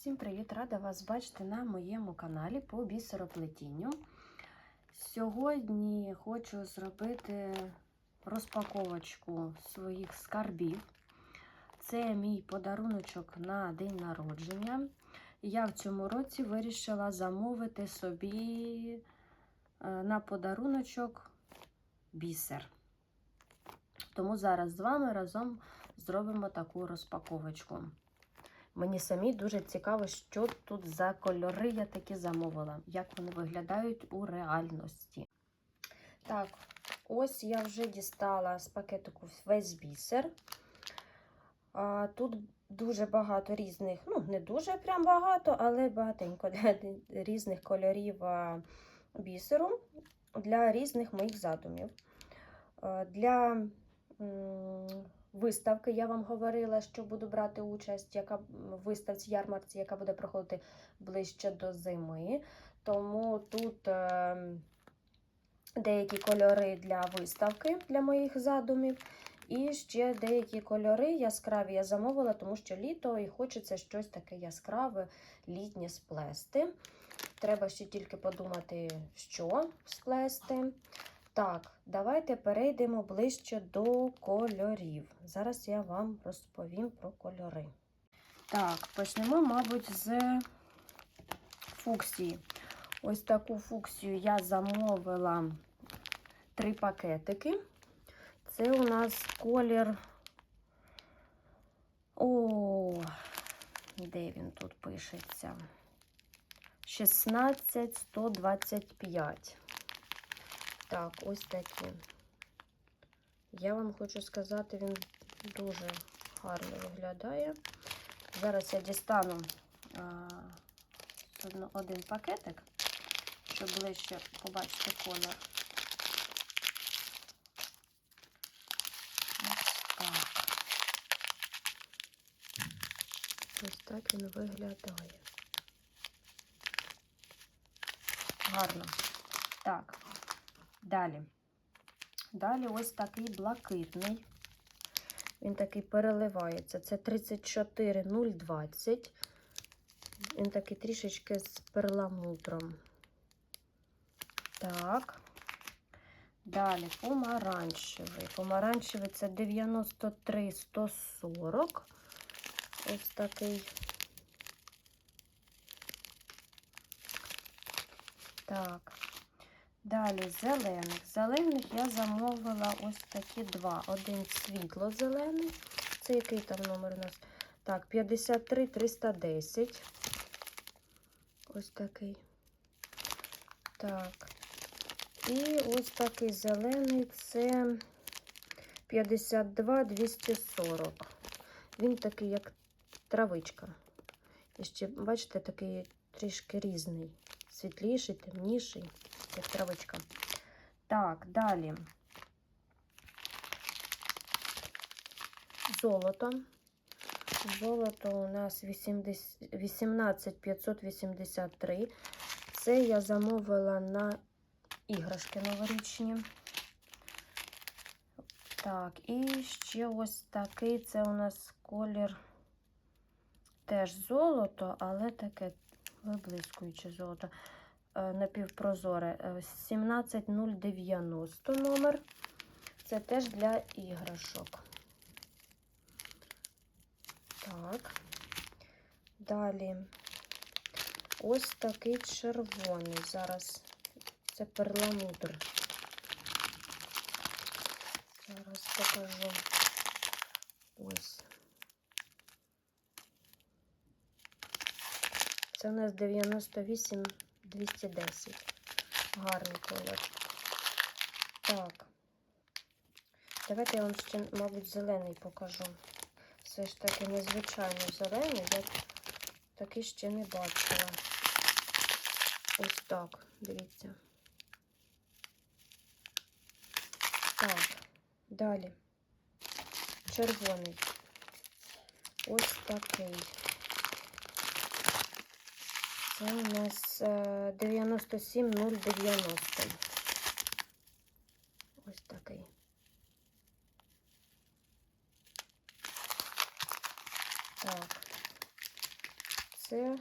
Всім привіт! Рада вас бачити на моєму каналі по бісероплетінню. Сьогодні хочу зробити розпаковочку своїх скарбів. Це мій подаруночок на день народження. Я в цьому році вирішила замовити собі е, на подаруночок бісер. Тому зараз з вами разом зробимо таку розпаковочку. Мені самі дуже цікаво, що тут за кольори я таки замовила, як вони виглядають у реальності. Так, ось я вже дістала з пакетику весь бісер. А, Тут дуже багато різних, ну, не дуже прям багато, але багатенько різних кольорів бісеру для різних моїх задумів. Для виставки я вам говорила, що буду брати участь яка в виставці ярмарці, яка буде проходити ближче до зими. Тому тут е, деякі кольори для виставки для моїх задумів. І ще деякі кольори яскраві я замовила, тому що літо і хочеться щось таке яскраве, літнє сплести. Треба ще тільки подумати, що сплести. Так, давайте перейдемо ближче до кольорів. Зараз я вам розповім про кольори. Так, почнемо, мабуть, з фуксії. Ось таку фуксію я замовила три пакетики. Це у нас колір. О, де він тут пишеться? 16125. Так, ось такі. Я вам хочу сказати, він дуже гарно виглядає. Зараз я дістану а, один пакетик, щоб ближче побачити колір. Ось так. Ось так він виглядає. Гарно. Так. Далі. Далі ось такий блакитний. Він такий переливається. Це 34020. Він такий трішечки з перламутром. Так. Далі помаранчевий. Помаранчевий це 93-140. Ось такий. Так. Далі зелених. Зелених я замовила ось такі два. Один світло-зелений. Це який там номер у нас? Так, 53 310. Ось такий. Так. І ось такий зелений це 52 240. Він такий, як травичка. І ще, бачите, такий трішки різний. Світліший, темніший як травичка. Так, далі золото. Золото у нас 18583. Це я замовила на іграшки новорічні. Так, і ще ось такий це у нас колір теж золото, але таке виблискуюче золото. Е, напівпрозоре 17090 номер. Це теж для іграшок. Так. Далі ось такий червоний. Зараз це перламутр. Зараз покажу. Ось. Це у нас 98 210. Гарний колір. Так. Давайте я вам ще, мабуть, зелений покажу. Все ж таки незвичайно зелений. Я такий ще не бачила. Ось так, дивіться. Так, далі. Червоний. Ось такий. Це у нас 97090. Ось такий. Так. це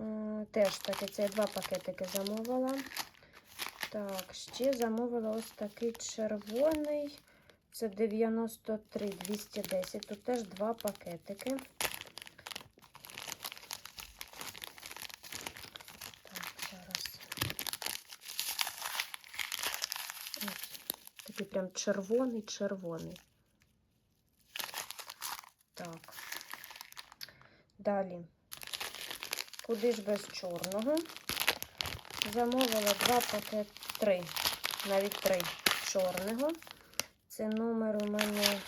е, теж таки, це я два пакетики замовила. Так, ще замовила ось такий червоний. Це 93 210. Тут теж два пакетики. Так, зараз. Ось. Такий прям червоний, червоний. Так. Далі. Куди ж без чорного? Замовила два пакети, три, навіть три чорного. Це номер у мене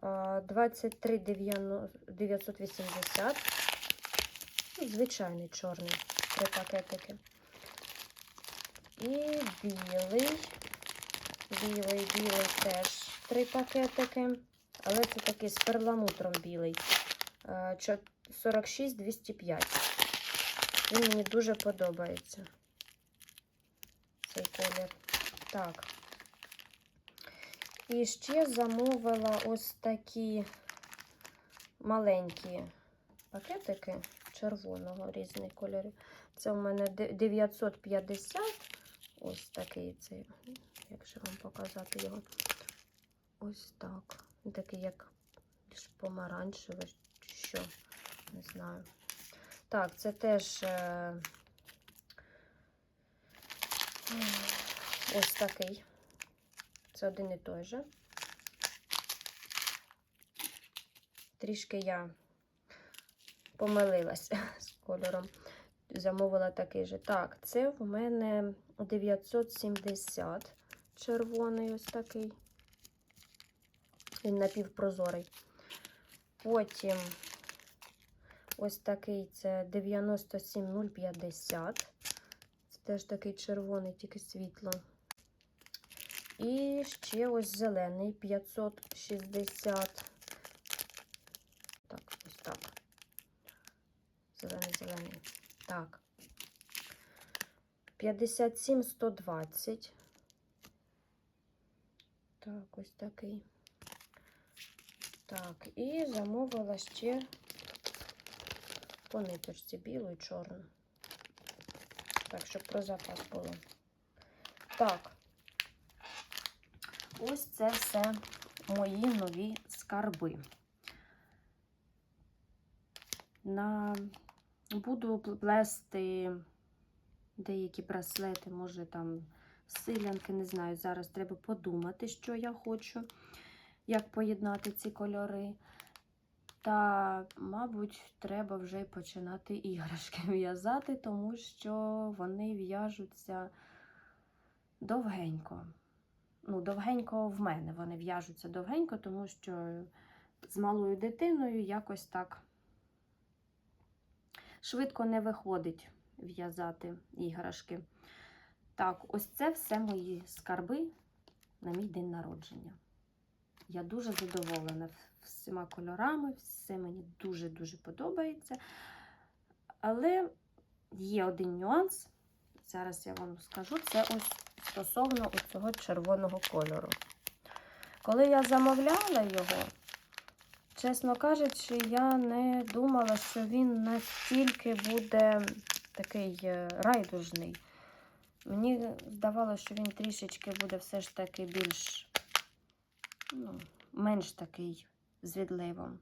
а, 23 980. Ну, Звичайний чорний. Три пакетики. І білий. Білий, білий теж три пакетики. Але це такий з перламутром білий. А, 46 205. Він мені дуже подобається. Цей колір. Так. І ще замовила ось такі маленькі пакетики червоного різних кольорів. Це у мене 950. Ось такий цей. Як же вам показати його? Ось так. Він такий, як більш помаранчевий, чи що, не знаю. Так, це теж е, ось такий. Це один і той же. Трішки я помилилася з кольором. Замовила такий же. Так, це в мене 970 червоний ось такий. Він напівпрозорий. Потім ось такий це 97050. Це теж такий червоний, тільки світло. І ще ось зелений 560. Так, ось так. Зелений, зелений. Так. 57 120. Так, ось такий. Так, і замовила ще по ниточці білу і чорну. Так, щоб про запас було. Так. Ось це все мої нові скарби. На... Буду плести деякі браслети, може там силянки, не знаю. Зараз треба подумати, що я хочу, як поєднати ці кольори. Та, мабуть, треба вже починати іграшки в'язати, тому що вони в'яжуться довгенько. Ну, довгенько в мене. Вони в'яжуться довгенько, тому що з малою дитиною якось так швидко не виходить в'язати іграшки. Так, ось це все мої скарби на мій день народження. Я дуже задоволена всіма кольорами, все мені дуже-дуже подобається. Але є один нюанс. Зараз я вам скажу, це ось стосовно цього червоного кольору. Коли я замовляла його, чесно кажучи, я не думала, що він настільки буде такий е, райдужний. Мені здавалося, що він трішечки буде все ж таки більш, ну, менш такий звідливим.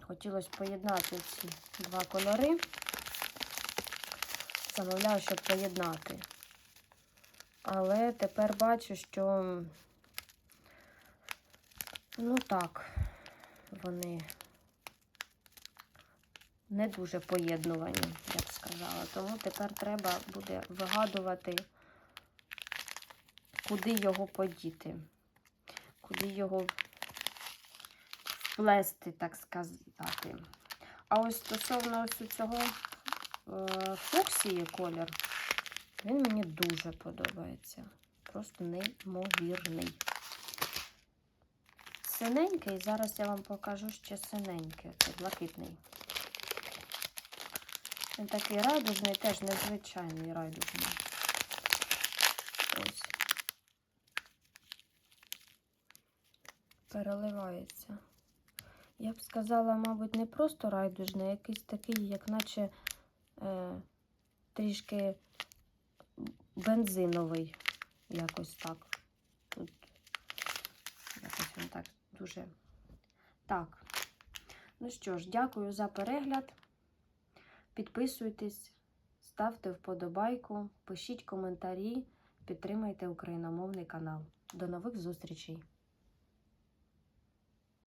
Хотілося поєднати ці два кольори. Замовляю, щоб поєднати. Але тепер бачу, що, ну так, вони не дуже поєднувані, я б сказала. Тому тепер треба буде вигадувати, куди його подіти, куди його вплести, так сказати. А ось стосовно ось цього е, фуксії колір, він мені дуже подобається. Просто неймовірний. Синенький, зараз я вам покажу ще синенький, це блакитний. Він такий райдужний, теж незвичайний райдужний. Ось. Переливається. я б сказала, мабуть, не просто райдужний, а якийсь такий, як наче е, трішки бензиновий. Якось так. Тут якось він так дуже. Так. Ну що ж, дякую за перегляд. Підписуйтесь, ставте вподобайку, пишіть коментарі, підтримайте україномовний канал. До нових зустрічей!